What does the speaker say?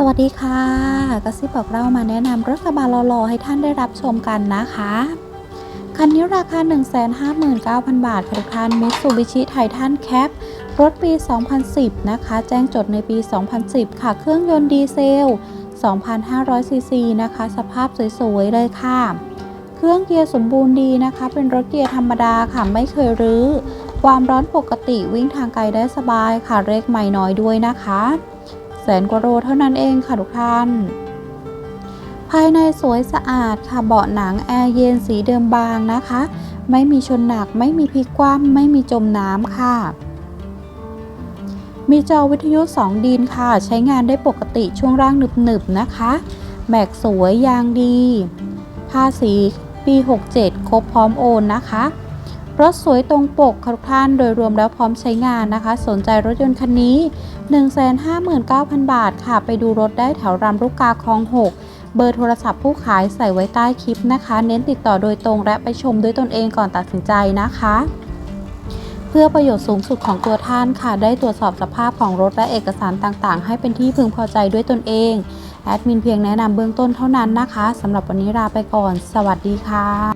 สวัสดีค่ะกระซิบบอกเรามาแนะนำรถกระบะหล่อๆให้ท่านได้รับชมกันนะคะคันนี้ราคา 159,000 บาทค่ะทุกท่าน Mitsubishi Titan Cap รถปี 2010 นะคะ แจ้งจดในปี 2010 ค่ะ เครื่องยนต์ดีเซล 2,500 ซีซีนะคะ สภาพสวยๆ เลยค่ะ เครื่องเกียร์สมบูรณ์ดีนะคะ เป็นรถเกียร์ธรรมดาค่ะ ไม่เคยรื้อ ความร้อนปกติวิ่งทางไกลได้สบายค่ะ เรกไม่น้อยด้วยนะคะ สนกว่าโลเท่านั้นเองค่ะทุกท่าน ภายในสวยสะอาดค่ะเบาะหนังแอร์เย็นสีเดิมบางนะคะ ไม่มีชนหนักไม่มีพลิกคว่ำไม่มีจมน้ำค่ะ มีจอวิทยุ 2 ดินค่ะ ใช้งานได้ปกติช่วงร่างหนึบๆนะคะแม็กสวยยางดี ภาษีปี 67 ครบพร้อมโอนนะคะ รถสวยตรงปกค่ะทุกท่านโดยรวมแล้วพร้อมใช้งานนะคะ สนใจรถยนต์คันนี้ 159,000 บาทค่ะ ไปดูรถได้แถวรำลูกกาคลอง 6 เบอร์โทรศัพท์ผู้ขายใส่ไว้ใต้คลิปนะคะ เน้นติดต่อโดยตรงและไปชมด้วยตนเองก่อนตัดสินใจนะคะ เพื่อประโยชน์สูงสุดของตัวท่านค่ะ ได้ตรวจสอบสภาพของรถและเอกสารต่างๆ ให้เป็นที่พึงพอใจด้วยตนเองแอดมินเพียงแนะนำเบื้องต้นเท่านั้นนะคะสำหรับวันนี้ลาไปก่อน สวัสดีค่ะ